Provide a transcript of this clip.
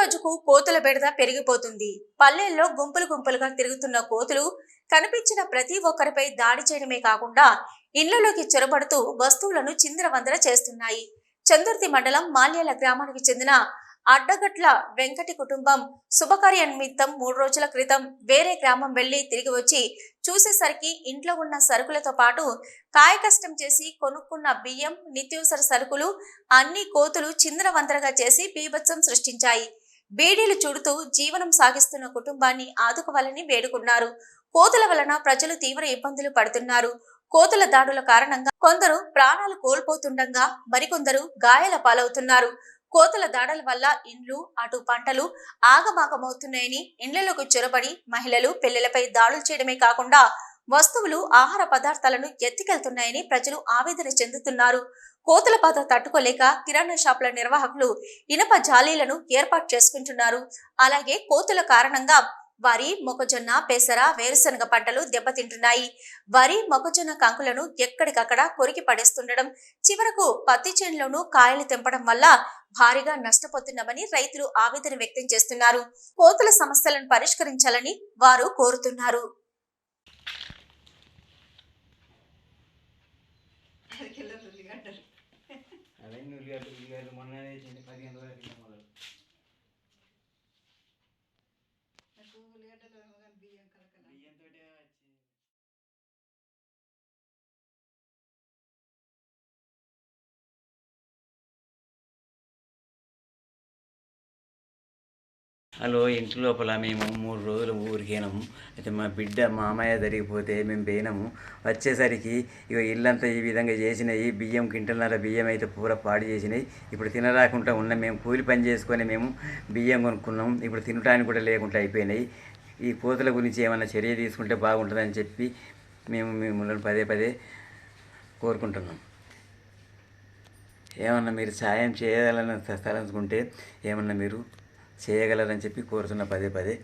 రోజుకు కోతుల బెడద పెరిగిపోతుంది. పల్లెల్లో గుంపులు గుంపులుగా తిరుగుతున్న కోతులు కనిపించిన ప్రతి ఒక్కరిపై దాడి చేయడమే కాకుండా ఇళ్ళలోకి చొరబడుతూ వస్తువులను చిందరవందర చేస్తున్నాయి. చందుర్తి మండలం మాల్యాల గ్రామానికి చెందిన అడ్డగట్ల వెంకటి కుటుంబం శుభకార్య నిమిత్తం మూడు రోజుల క్రితం వేరే గ్రామం వెళ్ళి తిరిగి వచ్చి చూసేసరికి ఇంట్లో ఉన్న సరుకులతో పాటు కాయ కష్టం చేసి కొనుక్కున్న బియ్యం నిత్యవసర సరుకులు అన్ని కోతులు చిందరవందరగా చేసి బీభత్సం సృష్టించాయి. బీడీలు చుడుతూ జీవనం సాగిస్తున్న కుటుంబాన్ని ఆదుకోవాలని వేడుకున్నారు. కోతుల వలన ప్రజలు తీవ్ర ఇబ్బందులు పడుతున్నారు. కోతుల దాడుల కారణంగా కొందరు ప్రాణాలు కోల్పోతుండగా మరికొందరు గాయాల పాలవుతున్నారు. కోతుల దాడుల వల్ల ఇండ్లు అటు పంటలు ఆగమాగమవుతున్నాయని ఇండ్లలోకి చొరబడి మహిళలు పిల్లలపై దాడులు చేయడమే కాకుండా వస్తువులు ఆహార పదార్థాలను ఎత్తికెళ్తున్నాయని ప్రజలు ఆవేదన చెందుతున్నారు. కోతుల బాధ తట్టుకోలేక కిరాణా షాపుల నిర్వాహకులు ఇనప జాలీలను ఏర్పాటు చేసుకుంటున్నారు. అలాగే కోతుల కారణంగా వరి మొక్కజొన్న పెసర వేరుశనగ పంటలు దెబ్బతింటున్నాయి. వరి మొక్కజొన్న కంకులను ఎక్కడికక్కడ కొరికి పడేస్తుండడం చివరకు పత్తి చేనులోనూ కాయలు తెంపడం వల్ల భారీగా నష్టపోతున్నామని రైతులు ఆవేదన వ్యక్తం చేస్తున్నారు. కోతుల సమస్యలను పరిష్కరించాలని వారు కోరుతున్నారు. എനിക്കല്ല തുള്ളിക്കാട്ട് അളഞ്ഞ ഉള്ളിയാട്ട് ഉള്ളിയാട്ട് മണ്ണാനേച്ചിന്റെ പരിയം തോരക്കില്ല മുതൽ കൂലിയാട്ടല്ലോ നമുക്ക് ബിയ്യം കലക്കണം ബിയ്യം హలో ఇంటి లోపల మేము మూడు రోజులు ఊరికేనాము. అయితే మా బిడ్డ మామయ్య జరిగిపోతే మేము పోయినాము. వచ్చేసరికి ఇక ఇల్లంతా ఈ విధంగా చేసినాయి. బియ్యం కింటల్నర బియ్యం అయితే పూర పాడు చేసినాయి. ఇప్పుడు తినరాకుండా ఉన్న మేము కూలి పని చేసుకొని మేము బియ్యం కొనుక్కున్నాం ఇప్పుడు తినడానికి కూడా లేకుండా అయిపోయినాయి. ఈ కోతల గురించి ఏమైనా చర్య తీసుకుంటే బాగుంటుందని చెప్పి మేము మిమ్మల్ని పదే పదే కోరుకుంటున్నాం. ఏమన్నా మీరు సాయం చేయాలని తలంచుకుంటే ఏమన్నా మీరు చేయగలరని చెప్పి కోరుతున్న పదే పదే